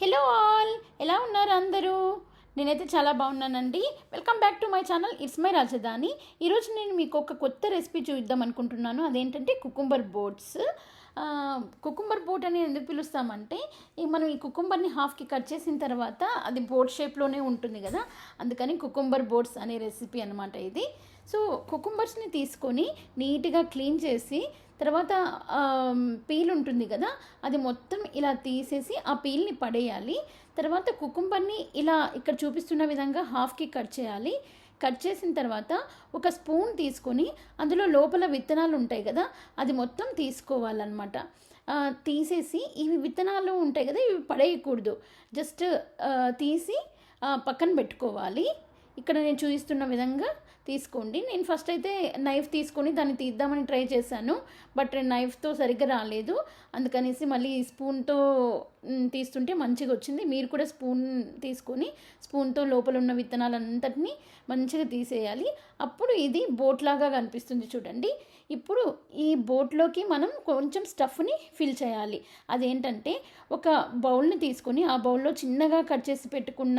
Hello all ఎలా ఉన్నారు అందరూ? నేనైతే చాలా బాగున్నానండి. Welcome back to my channel it's my Rajdhani. ఈరోజు నేను మీకు ఒక కొత్త రెసిపీ చూద్దాం అనుకుంటున్నాను. అదేంటంటే కుకుంబర్ బోట్స్. కుకుంబర్ బోట్ అని ఎందుకు పిలుస్తామంటే మనం ఈ కుకుంబర్ని హాఫ్కి కట్ చేసిన తర్వాత అది బోట్ షేప్లోనే ఉంటుంది కదా. అందుకని కుకుంబర్ బోట్స్ అనే రెసిపీ అనమాట ఇది. సో కుకుంబర్స్ని తీసుకొని నీట్గా క్లీన్ చేసి తర్వాత పీల్ ఉంటుంది కదా అది మొత్తం ఇలా తీసేసి ఆ పీల్ని పడేయాలి. తర్వాత కుకుంబర్ని ఇలా ఇక్కడ చూపిస్తున్న విధంగా హాఫ్కి కట్ చేయాలి. కట్ చేసిన తర్వాత ఒక స్పూన్ తీసుకొని అందులో లోపల విత్తనాలు ఉంటాయి కదా అది మొత్తం తీసుకోవాలన్నమాట. తీసేసి ఇవి విత్తనాలు ఉంటాయి కదా ఇవి పడేయకూడదు. జస్ట్ తీసి పక్కన పెట్టుకోవాలి. ఇక్కడ నేను చూపిస్తున్న విధంగా తీసుకోండి. నేను ఫస్ట్ అయితే నైఫ్ తీసుకొని దాన్ని తీద్దామని ట్రై చేశాను బట్ నైఫ్తో సరిగ్గా రాలేదు. అందుకనేసి మళ్ళీ స్పూన్తో తీస్తుంటే మంచిగా వచ్చింది. మీరు కూడా స్పూన్ తీసుకొని స్పూన్తో లోపల ఉన్న విత్తనాలంతటినీ మంచిగా తీసేయాలి. అప్పుడు ఇది బోట్ లాగా కనిపిస్తుంది చూడండి. ఇప్పుడు ఈ బోట్లోకి మనం కొంచెం స్టఫ్ని ఫిల్ చేయాలి. అదేంటంటే ఒక బౌల్ని తీసుకొని ఆ బౌల్లో చిన్నగా కట్ చేసి పెట్టుకున్న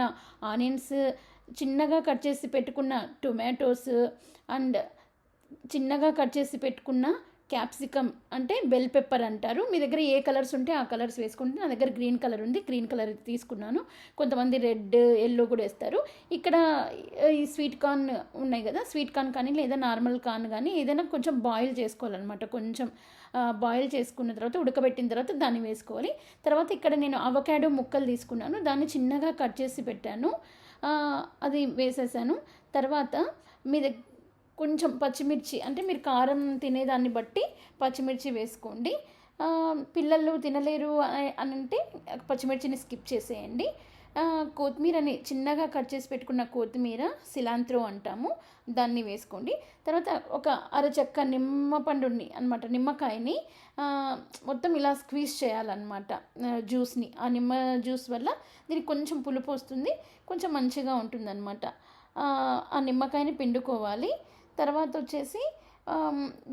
ఆనియన్స్ చిన్నగా కట్ చేసి పెట్టుకున్న టొమాటోస్ అండ్ చిన్నగా కట్ చేసి పెట్టుకున్న క్యాప్సికమ్ అంటే బెల్ పెప్పర్ అంటారు. మీ దగ్గర ఏ కలర్స్ ఉంటే ఆ కలర్స్ వేసుకుంటే నా దగ్గర గ్రీన్ కలర్ ఉంది. గ్రీన్ కలర్ తీసుకున్నాను. కొంతమంది రెడ్ ఎల్లో కూడా వేస్తారు. ఇక్కడ ఈ స్వీట్ కార్న్ ఉన్నాయి కదా. స్వీట్ కార్న్ కానీ లేదా నార్మల్ కార్న్ కానీ ఏదైనా కొంచెం బాయిల్ చేసుకోవాలన్నమాట. కొంచెం బాయిల్ చేసుకున్న తర్వాత ఉడకబెట్టిన తర్వాత దాన్ని వేసుకోవాలి. తర్వాత ఇక్కడ నేను అవకాడో ముక్కలు తీసుకున్నాను. దాన్ని చిన్నగా కట్ చేసి పెట్టాను. అది వేసేసాను. తర్వాత మీ దగ్గర కొంచెం పచ్చిమిర్చి అంటే మీరు కారం తినేదాన్ని బట్టి పచ్చిమిర్చి వేసుకోండి. పిల్లలు తినలేరు అని అంటే పచ్చిమిర్చిని స్కిప్ చేసేయండి. కొత్తిమీరని చిన్నగా కట్ చేసి పెట్టుకున్న కొత్తిమీర సిలాంత్రో అంటాము. దాన్ని వేసుకోండి. తర్వాత ఒక అరచక్క నిమ్మ పండుని అనమాట నిమ్మకాయని మొత్తం ఇలా స్క్వీజ్ చేయాలన్నమాట జ్యూస్ని. ఆ నిమ్మ జ్యూస్ వల్ల దీనికి కొంచెం పులుపు వస్తుంది కొంచెం మంచిగా ఉంటుందన్నమాట. ఆ నిమ్మకాయని పిండుకోవాలి. తర్వాత వచ్చేసి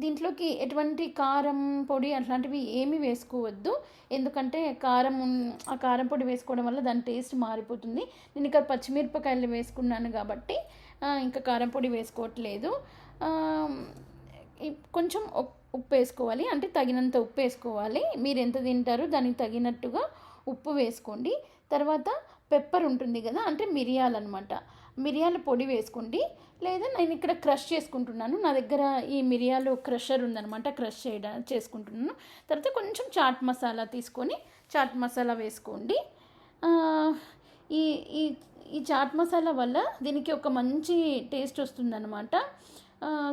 దీంట్లోకి ఎటువంటి కారం పొడి అట్లాంటివి ఏమీ వేసుకోవద్దు. ఎందుకంటే కారం ఆ కారం పొడి వేసుకోవడం వల్ల దాని టేస్ట్ మారిపోతుంది. నేను ఇక్కడ పచ్చిమిరపకాయలు వేసుకున్నాను కాబట్టి ఇంకా కారం పొడి వేసుకోవట్లేదు. కొంచెం ఉప్పు వేసుకోవాలి. అంటే తగినంత ఉప్పు వేసుకోవాలి. మీరు ఎంత తింటారో దానికి తగినట్టుగా ఉప్పు వేసుకోండి. తర్వాత పెప్పర్ ఉంటుంది కదా అంటే మిరియాలన్నమాట మిరియాల పొడి వేసుకోండి. లేదా నేను ఇక్కడ క్రష్ చేసుకుంటున్నాను. నా దగ్గర ఈ మిరియాలు క్రషర్ ఉందనమాట క్రష్ చేయడం చేసుకుంటున్నాను. తర్వాత కొంచెం చాట్ మసాలా తీసుకొని చాట్ మసాలా వేసుకోండి. ఈ ఈ ఈ చాట్ మసాలా వల్ల దీనికి ఒక మంచి టేస్ట్ వస్తుందన్నమాట.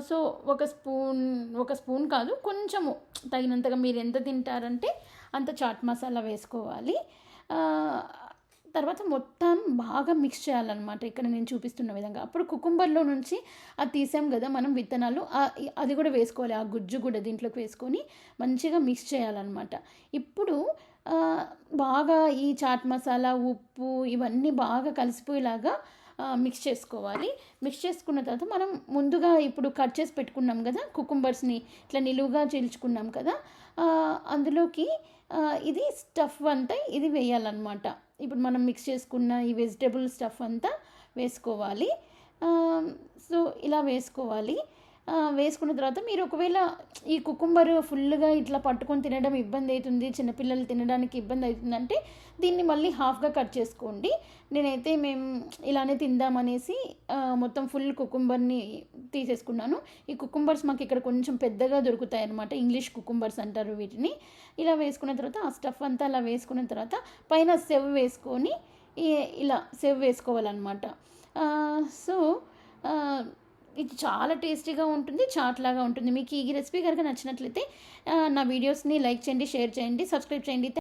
సో ఒక స్పూన్ ఒక స్పూన్ కాదు కొంచెము తగినంతగా మీరు ఎంత తింటారంటే అంత చాట్ మసాలా వేసుకోవాలి. తర్వాత మొత్తం బాగా మిక్స్ చేయాలన్నమాట. ఇక్కడ నేను చూపిస్తున్న విధంగా. అప్పుడు కుకుంబర్లో నుంచి అది తీసాం కదా మనం విత్తనాలు. అది కూడా వేసుకోవాలి. ఆ గుజ్జు కూడా దీంట్లోకి వేసుకొని మంచిగా మిక్స్ చేయాలన్నమాట. ఇప్పుడు బాగా ఈ చాట్ మసాలా ఉప్పు ఇవన్నీ బాగా కలిసిపోయేలాగా మిక్స్ చేసుకోవాలి. మిక్స్ చేసుకున్న తర్వాత మనం ముందుగా ఇప్పుడు కట్ చేసి పెట్టుకున్నాం కదా కుకుంబర్స్ని ఇట్లా నిలువుగా చీల్చుకున్నాం కదా అందులోకి ఇది స్టఫ్ అంతా ఇది వేయాలన్నమాట. ఇప్పుడు మనం మిక్స్ చేసుకున్న ఈ వెజిటేబుల్ స్టఫ్ అంతా వేసుకోవాలి. సో ఇలా వేసుకోవాలి. వేసుకున్న తర్వాత మీరు ఒకవేళ ఈ కుకుంబర్ ఫుల్గా ఇట్లా పట్టుకొని తినడం ఇబ్బంది అవుతుంది చిన్నపిల్లలు తినడానికి ఇబ్బంది అవుతుందంటే దీన్ని మళ్ళీ హాఫ్గా కట్ చేసుకోండి. నేనైతే మేము ఇలానే తిందామనేసి మొత్తం ఫుల్ కుకుంబర్ని తీసేసుకున్నాను. ఈ కుకుంబర్స్ మాకు ఇక్కడ కొంచెం పెద్దగా దొరుకుతాయి అనమాట ఇంగ్లీష్ కుకుంబర్స్ అంటారు వీటిని. ఇలా వేసుకున్న తర్వాత ఆ స్టఫ్ అంతా అలా వేసుకున్న తర్వాత పైన సెవ్ వేసుకొని ఇలా సెవ్ వేసుకోవాలన్నమాట. సో ఇది చాలా టేస్టీగా ఉంటుంది చాట్ లాగా ఉంటుంది. మీకు ఈ రెసిపీ కనుక నచ్చినట్లయితే నా వీడియోస్ని లైక్ చేయండి షేర్ చేయండి సబ్స్క్రైబ్ చేయండి.